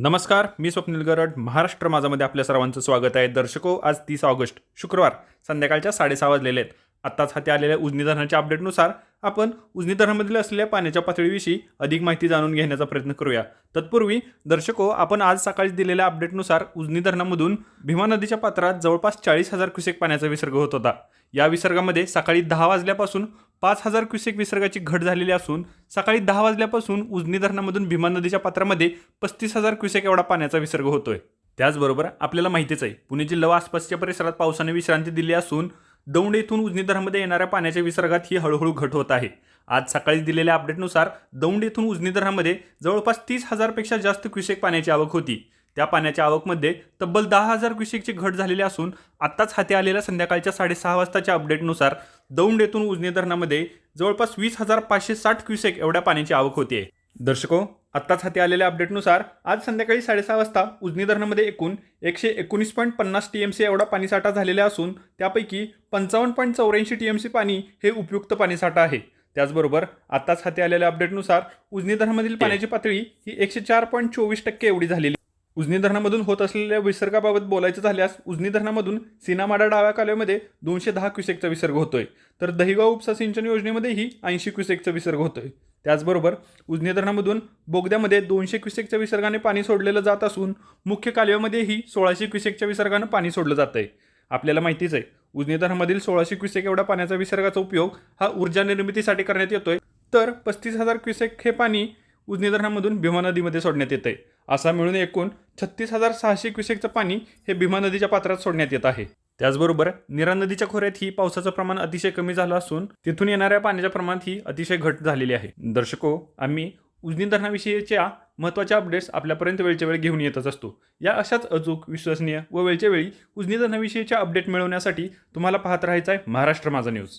नमस्कार मी स्वप्नील गरड. महाराष्ट्र माझामध्ये आपल्या सर्वांचं स्वागत आहे. दर्शको आज तीस ऑगस्ट शुक्रवार संध्याकाळच्या साडेसहा वाजलेले आहेत. आत्ताच हाती आलेल्या उजनी धरणाच्या अपडेटनुसार आपण उजनी धरणामधील असलेल्या पाण्याच्या पातळीविषयी अधिक माहिती जाणून घेण्याचा प्रयत्न करूया. तत्पूर्वी दर्शको आपण आज सकाळी दिलेल्या अपडेटनुसार उजनी धरणामधून भीमा नदीच्या पात्रात जवळपास चाळीस हजार क्युसेक पाण्याचा विसर्ग होत होता. या विसर्गामध्ये सकाळी दहा वाजल्यापासून पाच हजार क्युसेक विसर्गाची घट झालेली असून सकाळी दहा वाजल्यापासून उजनी धरणामधून भीमा नदीच्या पात्रामध्ये पस्तीस हजार क्युसेक एवढा पाण्याचा विसर्ग होतोय. त्याचबरोबर आपल्याला माहितीच आहे पुणे जिल्हा व आसपासच्या परिसरात पावसाने विश्रांती दिली असून दौंड येथून उजनी धरणामध्ये येणाऱ्या पाण्याच्या विसर्गात ही हळूहळू घट होत आहे. आज सकाळी दिलेल्या अपडेटनुसार दौंड येथून उजनी धरणामध्ये जवळपास तीस हजारपेक्षा जास्त क्युसेक पाण्याची आवक होती. त्या पाण्याच्या आवकमध्ये तब्बल दहा हजार क्युसेकची घट झालेली असून आत्ताच हाती आलेल्या संध्याकाळच्या साडेसहा वाजताच्या अपडेटनुसार दौंड येथून उजनी धरणामध्ये जवळपास वीस हजार पाचशे साठ क्युसेक एवढ्या पाण्याची आवक होती दर्शको आत्ताच हाती आलेल्या अपडेटनुसार आज संध्याकाळी साडेसहा वाजता उजनी धरणामध्ये एकूण एकशे एकोणीस पॉईंट पन्नास टी एम सी एवढा पाणीसाठा झालेला असून त्यापैकी पंचावन्न पॉईंट चौऱ्याऐंशी टी एम सी पाणी हे उपयुक्त पाणीसाठा आहे. त्याचबरोबर आत्ताच हाती आलेल्या अपडेटनुसार उजनी धरणामधील पाण्याची पातळी ही एकशे चार पॉईंट चोवीस टक्के एवढी झालेली उजनी धरणामधून होत असलेल्या विसर्गाबाबत बोलायचं झाल्यास उजनी धरणामधून सीनामाडा डाव्या कालव्यामध्ये दोनशे दहा क्युसेकचा विसर्ग होतोय. तर दहिगाव उपसा सिंचन योजनेमध्येही ऐंशी क्युसेकचा विसर्ग होतोय. त्याचबरोबर उजनी धरणामधून बोगद्यामध्ये दोनशे क्युसेकच्या विसर्गाने पाणी सोडलेलं जात असून मुख्य कालव्यामध्येही सोळाशे क्युसेकच्या विसर्गानं पाणी सोडलं जात आहे आपल्याला माहितीच आहे उजनी धरणामधील सोळाशे क्युसेक एवढा पाण्याचा विसर्गाचा उपयोग हा ऊर्जा निर्मितीसाठी करण्यात येतोय. तर पस्तीस हजार क्युसेक हे पाणी उजनी धरणामधून भीमा नदीमध्ये सोडण्यात येत आहे असा मिळून एकूण छत्तीस हजार सहाशे क्युसेकचं पाणी हे भीमा नदीच्या पात्रात सोडण्यात येत आहे. त्याचबरोबर निरा नदीच्या खोऱ्यात ही पावसाचं प्रमाण अतिशय कमी झालं असून तिथून येणाऱ्या पाण्याच्या प्रमाणात ही अतिशय घट झालेली आहे. दर्शको आम्ही उजनी धरणाविषयीच्या महत्त्वाच्या अपडेट्स आपल्यापर्यंत वेळच्या वेळी घेऊन येतच असतो. या अशाच अचूक विश्वसनीय व वेळच्या वेळी उजनी धरणाविषयीच्या अपडेट मिळवण्यासाठी तुम्हाला पाहत राहायचं आहे महाराष्ट्र माझा न्यूज